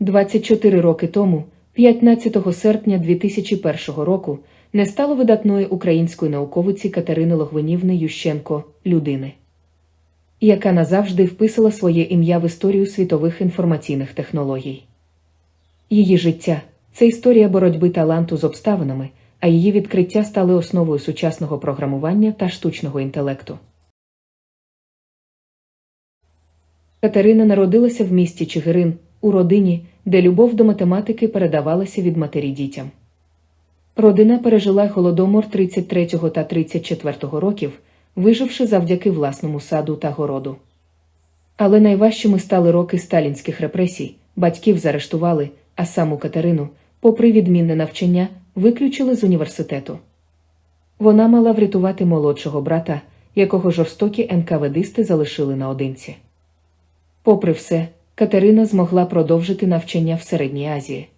24 роки тому, 15 серпня 2001 року, не стало видатної української науковиці Катерини Логвинівни Ющенко людини, яка назавжди вписала своє ім'я в історію світових інформаційних технологій. Її життя це історія боротьби таланту з обставинами, а її відкриття стали основою сучасного програмування та штучного інтелекту. Катерина народилася в місті Чигирин, у родині, де любов до математики передавалася від матері дітям. Родина пережила голодомор 33 та 34 років, виживши завдяки власному саду та городу. Але найважчими стали роки сталінських репресій, батьків заарештували, а саму Катерину, попри відмінне навчання, виключили з університету. Вона мала врятувати молодшого брата, якого жорстокі НКВДисти залишили наодинці. Попри все, Катерина змогла продовжити навчання в Середній Азії.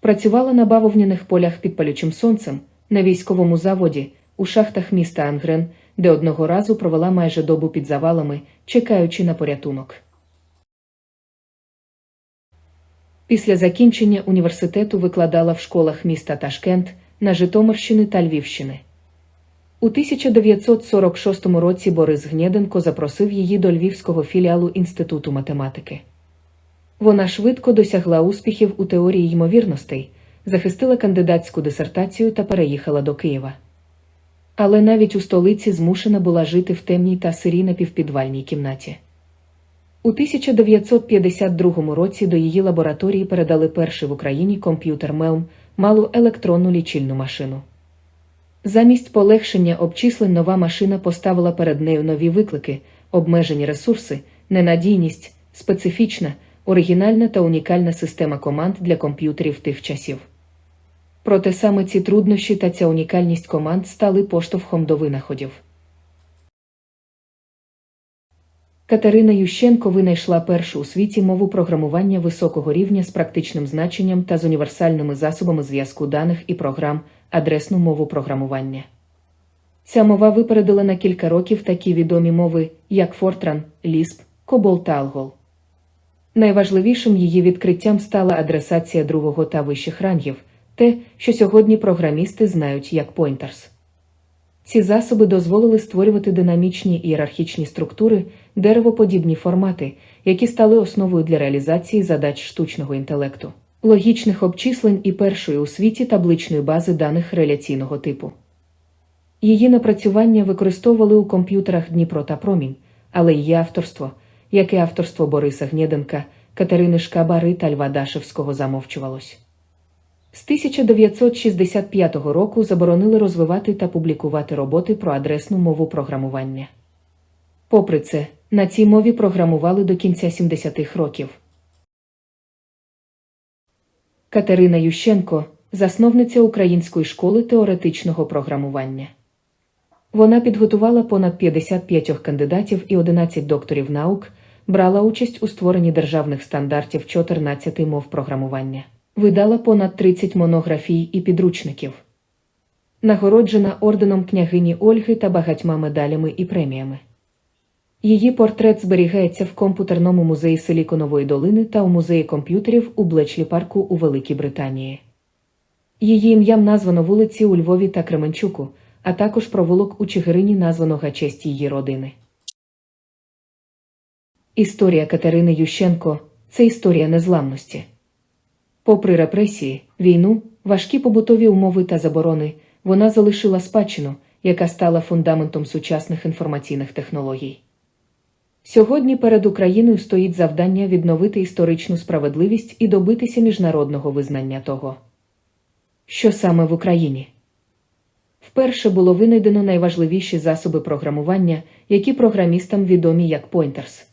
Працювала на бавовняних полях під палючим сонцем, на військовому заводі, у шахтах міста Ангрен, де одного разу провела майже добу під завалами, чекаючи на порятунок. Після закінчення університету викладала в школах міста Ташкент на Житомирщини та Львівщини. У 1946 році Борис Гнєденко запросив її до львівського філіалу Інституту математики. Вона швидко досягла успіхів у теорії ймовірностей, захистила кандидатську дисертацію та переїхала до Києва. Але навіть у столиці змушена була жити в темній та сирій напівпідвальній кімнаті. У 1952 році до її лабораторії передали перший в Україні комп'ютер Мелм, малу електронну лічильну машину. Замість полегшення обчислень нова машина поставила перед нею нові виклики, обмежені ресурси, ненадійність, специфічна, оригінальна та унікальна система команд для комп'ютерів тих часів. Проте саме ці труднощі та ця унікальність команд стали поштовхом до винаходів. Катерина Ющенко винайшла першу у світі мову програмування високого рівня з практичним значенням та з універсальними засобами зв'язку даних і програм, адресну мову програмування. Ця мова випередила на кілька років такі відомі мови, як Fortran, Lisp, COBOL та ALGOL. Найважливішим її відкриттям стала адресація другого та вищих рангів, те, що сьогодні програмісти знають як pointers. Ці засоби дозволили створювати динамічні ієрархічні структури, деревоподібні формати, які стали основою для реалізації задач штучного інтелекту, логічних обчислень і першої у світі табличної бази даних реляційного типу. Її напрацювання використовували у комп'ютерах Дніпро та Промінь, але її авторство, як і авторство Бориса Гнєденка, Катерини Шкабари та Льва Дашевського замовчувалось. З 1965 року заборонили розвивати та публікувати роботи про адресну мову програмування. Попри це, на цій мові програмували до кінця 70-х років. Катерина Ющенко засновниця Української школи теоретичного програмування. Вона підготувала понад 55 кандидатів і 11 докторів наук, брала участь у створенні державних стандартів 14 мов програмування видала понад 30 монографій і підручників. Нагороджена орденом княгині Ольги та багатьма медалями і преміями. Її портрет зберігається в комп'ютерному музеї Силіконової долини та у музеї комп'ютерів у Блечлі парку у Великій Британії. Її ім'ям названо вулиці у Львові та Кременчуку, а також провулок у Чигирині названо га честь її родини. Історія Катерини Ющенко це історія незламності. Попри репресії, війну, важкі побутові умови та заборони, вона залишила спадщину, яка стала фундаментом сучасних інформаційних технологій. Сьогодні перед Україною стоїть завдання відновити історичну справедливість і добитися міжнародного визнання того, що саме в Україні. Вперше було винайдено найважливіші засоби програмування, які програмістам відомі як pointers.